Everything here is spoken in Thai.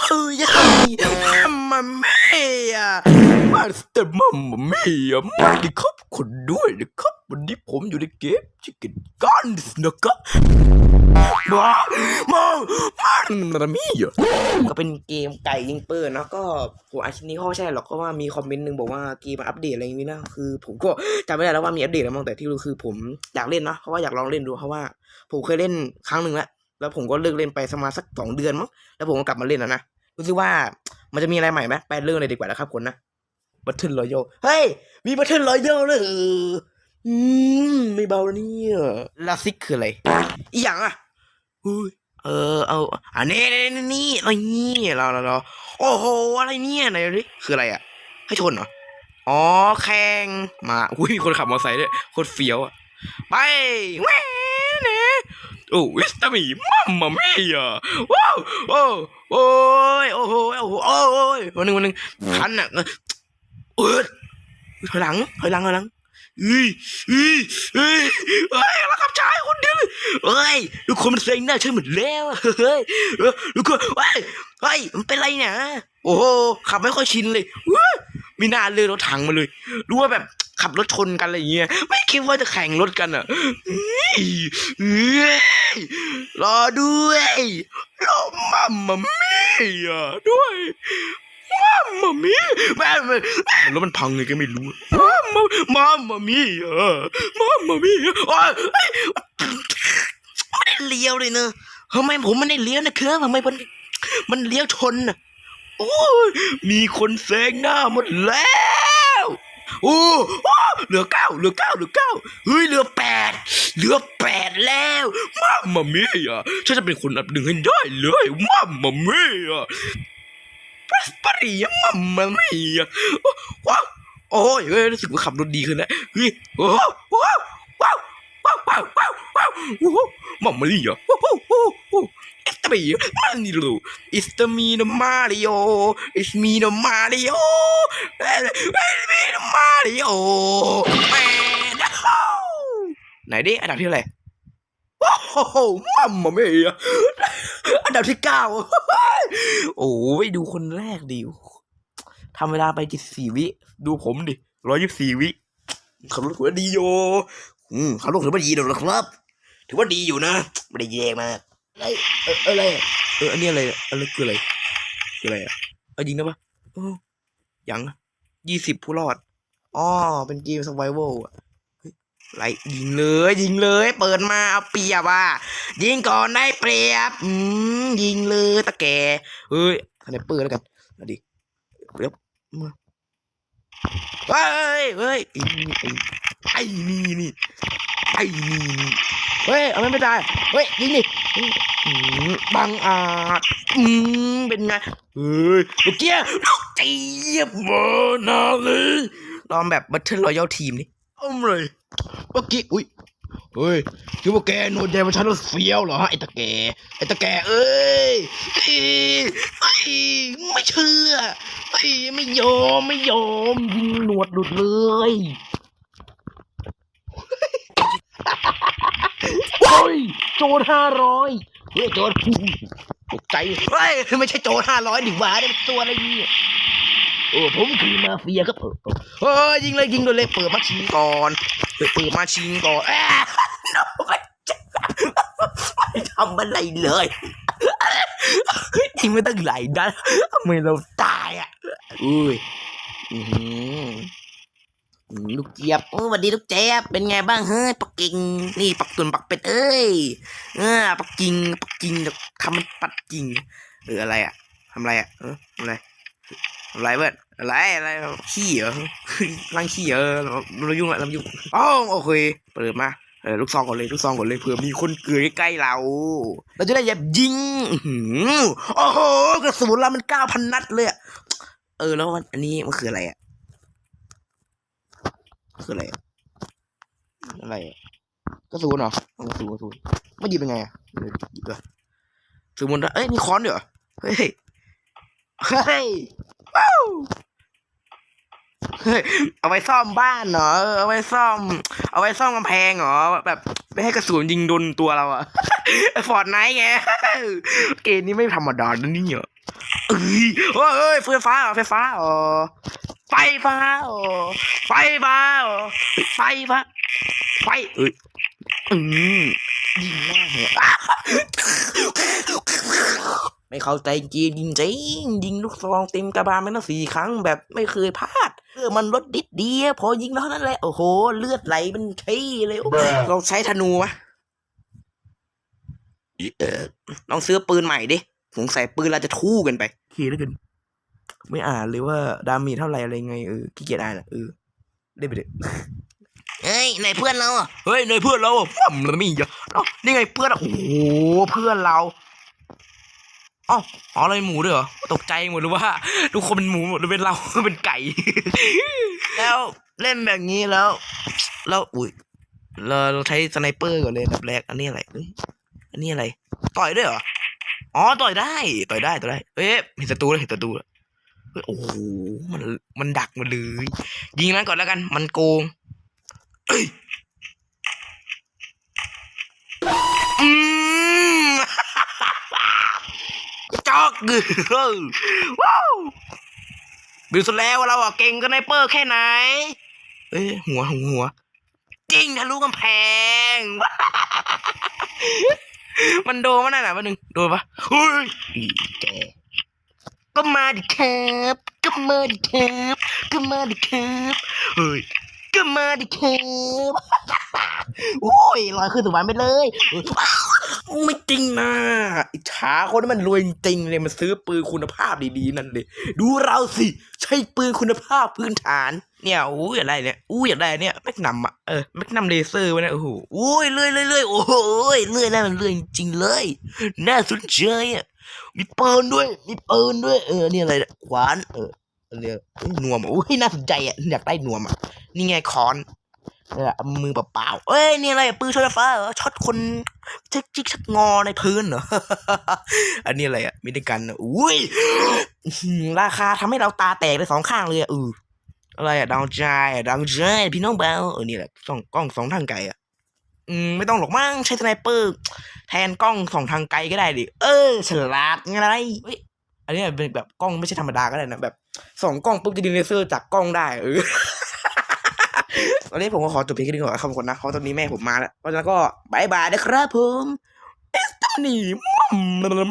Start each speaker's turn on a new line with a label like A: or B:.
A: เฮ้ยมมาเมียมาสเตอร์มัมมาเมียมาดิครับคนด้วยนะครับ วันนี้ผมอยู่ในเกมชิคเก้นกันนะครับมามามาเมีย
B: ก็เป็นเกมไก่ยิงปืนนะก็ผมอาชินนี้เขาใช่หรอกก็ว่ามีคอมเมนต์หนึ่งบอกว่าเกมมันอัปเดตอะไรอย่างนี้นะคือ ผมก็จำไม่ได้แล้วว่ามีอัปเดตแล้วมั้งแต่ที่รู้คือผมอยากเล่นนะเพราะว่าอยากลองเล่นดูเพราะว่า ผมเคยเล่นครั้งหนึ่งแล้ว แล้วผมก็เลิกเล่นไปประมาณสักสองเดือนมั้งแล้วผมก็กลับมาเล่นแล้วนะรู้สึกว่ามันจะมีอะไรใหม่ไหมไปเรื่องเลยดีกว่านะครับคนนะบัตเทิลรอยัลเฮ้ย มีบัตเทิลรอยัลเลยอืมไม่เบาเนี่ยลาซิกคืออะไรอีหยังอะอุ้ยเออเอาอันนี้นี่นี่นี่อะไรนี่เราเราเราโอ้โหอะไรเนี่ยไหนดูดิคืออะไรอะ ให้ชนเหรออ๋อแข่งมาอุ้ยคนขับมอเตอร์ไซค์ด้วยโคตรเฟี้ยวอะไปแหวนเน่ อ้วิสตามีมัมมาเมียว้าวโอ้โอ้ยโอ้โหโอ้โหโอ้ยวันหนึ่งวันหนึ่งคันอะเออถอยหลังถอยหลังถอยหลังเอ้ยเอ้ยเอ้ยเอ้ยแล้วขับชายคนเดียวเฮ้ยทุกคนมันเซ็งหน้าฉันหมดแล้วเฮ้ยทุกคนเฮ้ยเฮ้ยมันเป็นไรเนี่ยโอ้โหขับไม่ค่อยชินเลยว้ยมีหน้าเลยรถถังมาเลยรู้ว่าแบบ ขับรถชนกันอะไรเงี้ยไม่คิดว่าจะแข่งรถกันอะรอด้วยรอมัมมามี่อะด้วยมัมมามี่แม่แม่แม่รถมันพังไงก็ไม่รู้มัมมามัมมามี่อะมัมมามี่อ้ยไม่ได้เลี้ยวเลยเนอะทำไมผมไม่ได้เลี้ยวนะเครับทำไมมันมันเลี้ยวชนน่ะโอ้ยมีคนแซงหน้าหมดแล้ว โอ้เหลือเก้าเหลือเก้าเหลือเก้าเฮ้ยเหลือแปดเหลือแปดแล้วมามมามียฉันจะเป็นคนอันดับหนึ่งให้ได้เลยมามมามียปรัสปรีมามามียว้าวโอ้ยเฮ้ยรู้สึกว่าขับรถดีขึ้นแล้วเฮ้ยโอ้ว้าวว้าวว้าวว้าวว้าวว้าวว้าว Mamma mia! Oh, oh, oh, oh. It's me, Mario. It's the me, the Mario. It's me, the Mario. It's me, the Mario. Man, oh. ไหนดิอันดับที่เท่าไรโอ้โหมัมมาเมียอันดับที่เก้าโอ้ยดูคนแรกดิทำเวลาไปจิตสี่วิ ดูผมดิร้อยยี่สี่วิขับรถถือว่าดีโยอืมขับรถถือว่าดีเดี๋ยวนะครับ ถือว่าดีอยู่นะ ไม่ได้แย่มาก อะไรเอออะไรเอออันนี้อะไรอะไรคืออะไรคืออะไรอะเอายิงได้ปะเออยังยี่สิบผู้รอดอ๋อเป็นเกมส u r v i v a l อะไรยิงเลย ยิงเลย เปิดมาเอาเปรียบอะยิงก่อนได้เปรียบอืมยิงเลยตะแกเฮ้ยคะแนนเปิดแล้วกันเอาดิเดี๋ยวมาเฮ้ยเฮ้ยไอ้นี่ไอ้นี่นี่ไอ้นี่นี่ เฮ้ย เอาไม่ไม่ได้เฮ้ย ยิงดิอืมบังอาจอืมเป็นไง เฮ้ยลูกเจี๊ยบลูกเจี๊ยบมานาเลยลองแบบบัตเทิลรอยัลทีมนี่เอาเลยเมื่อกี้ อุ้ยเฮ้ยคิดว่าแกโนดใจมาฉันแล้วเฟี้ยวเหรอฮะไอ้ตะแกไอ้ตะแกเอ้ยเอ้ยเอ้ยไม่เชื่อเอ้ยไม่ยอมไม่ยอมยิงหนวดหลุดเลย โอ้ย โจรห้าร้อยเฮ้ยโจรตกใจเฮ้ยไม่ใช่โจรห้าร้อยดิว่าเนี่ยมันตัวอะไรเนี่ยโอ้ผมคือมาเฟียครับเออเออเฮ้ยยิงเลยยิงเลยเลย เปิดมาชิงก่อนเปิดเปิดมาชิงก่อนแอะไม่ทำอะไรเลยยิงไม่ตั้งหลายนัดทำไมเราตายอะอุ้ย ลูกเจี๊ยบโอ้สวัสดีลูกเจี๊ยบเป็นไงบ้างเฮ้ยปักกิ่งนี่ปักตุนปักเป็ดเอ้ยเออปักกิ่งปักกิ่งทำมันปักกิ่งเอออะไรอะทำอะไรอะเออทำอะไรทำอะไรเบิร์ดอะไรอะไรขี้เหรอร่างขี้เหรอเรายุ่งละเรายุ่งอ๋อโอเคเปิดมาเออลูกซองก่อนเลยลูกซองก่อนเลยเผื่อมีคนเกลือใกล้เรา เราจะได้แบบยิงโอ้โหกระสุนเรามันเก้าพันนัดเลยเออแล้วอันนี้มันคืออะไรอะ คืออะไรอะไรกระสุนเหรอเอากระสุนกระสุนไม่หยิบเป็นไงอะหยิบเลยสมุนเอ้ยนี่ค้อนเดี๋ยวเฮ้ยเฮ้ยว้าวเอาไว้ซ่อมบ้านเหรอเอาไว้ซ่อม เอาไว้ซ่อมกำแพงเหรอแบบไม่ให้กระสุนยิงโดนตัวเราอะฟอร์ดไนท์ไงเกมนี้ไม่ธรรมดานะนี่ยเอ้ยเฮ้ยเฮ้ยไฟฟ้าเหรอไฟฟ้าเหรอ ไฟฟ้าเหรอไฟฟ้าเหรอไฟฟ้าไฟเอ้ยอืมยิงหน้าเหรอไม่เข้าใจจริงจริงจริงยิงลูกซองเต็มกระบาลไปตั้งสี่ครั้งแบบไม่เคยพลาดเออมันลดดิดเดียวพอยิงแล้วเท่านั้นแหละโอ้โห เลือดไหลเป็นขี้เลยโอ้เราใช้ธนูมะเออลองซื้อปืนใหม่ดิสงสัยปืนเราจะทู่กันไปขี้แล้วกัน ไม่อ่านเลยว่าดามีเท่าไหร่อะไรไงเออขี้เกียจอ่านอะเออได้ไปเลย
C: เฮ้ยไหนเพื่อนเราอะ
B: เฮ้ยในเพื่อนเราอะปั๊มแล้วมีอีกอะเอ้านี่ไงเพื่อนอะโอ้โหเพื่อนเราเอ๋ออ๋อเราเป็นหมูด้วยเหรอตกใจหมดเลยว่า ทุกคนเป็นหมูหมดเลยเป็นเราเป็นไก่ แล้วเล่นแบบนี้แล้วแล้วอุ้ยเราเราใช้สไนเปอร์ก่อนเลยอันดับแรก อันนี้อะไรเอ้ยอันนี้อะไร ต่อยด้วยเหรออ๋อต่อยได้ ต่อยได้ต่อยได้เอ้ยเห็นศัตรูแล้วเห็นศัตรูแล้วเฮ้ย โอ้โหมันมันดักมาเลย ยิงนั้นก่อนแล้วกัน มันโกงอืมจอกเออว้าวดูสุดแล้วเราอะเก่งกันในเปอร์แค่ไหน เอ้ยหัวหัวหัวจริงทะลุกำแพง มันโดนมันนั่นน่ะมันหนึ่งโดนปะเฮ้ยแก ก็มาดิครับก็มาดิครับก็มาดิครับเฮ้ยก็มาดิครับโอ้ยลอยขึ้นสวรรค์ไปเลยไม่จริงนะอิจฉาคนที่มันรวยจริงเลยมันซื้อปืนคุณภาพดีๆนั่นเลย ดูเราสิ ใช้ปืนคุณภาพพื้นฐาน เนี่ยอู้อยากได้เนี่ยอู้อยากได้เนี่ยแม็กนัมอะเออแม็กนัมเลเซอร์วะเนี่ยโอ้โหโอ้ยเลื่อยเลื่อยเลื่อยโอ้โหเลื่อยนั่นมันเลื่อยจริงเลย น่าสนใจอะ มีปืนด้วย มีปืนด้วย เออ นี่อะไรเนี่ยขวาน เออเนี้ยเอ้ยนวมอะอุ้ยน่าสนใจอะ อยากได้นวมอะ นี่ไงคอนเออเอามือเปล่าๆเอ้ย นี่อะไรอะปืนช็อตไฟฟ้าเหรอช็อตคนจิกจิกชักงอในพื้นเหรอ อันนี้อะไรอะมินิกันอุ้ย ราคาทำให้เราตาแตกเลยสองข้างเลยอะเอออะไรอะดาวใจดาวใจพี่น้องเบาเออ นี่แหละสองกล้องสองทางไกลอะ อืมไม่ต้องหรอกมั้งใช้สไนเปอร์แทนกล้องสองทางไกลก็ได้ดิเออฉลาดไงไรเฮ้ยอันนี้เป็นแบบกล้องไม่ใช่ธรรมดาก็ได้นะแบบสองกล้องปุ๊บจะดึงเลเซอร์จากกล้องได้เออวันนี้ผมก็ขอจบเพียงแค่นี้ก่อนครับทุกคนนะเพราะตอนนี้แม่ผมมาแล้วเพราะฉะนั้นก็บายบายนะครับผมเอสตานีมัม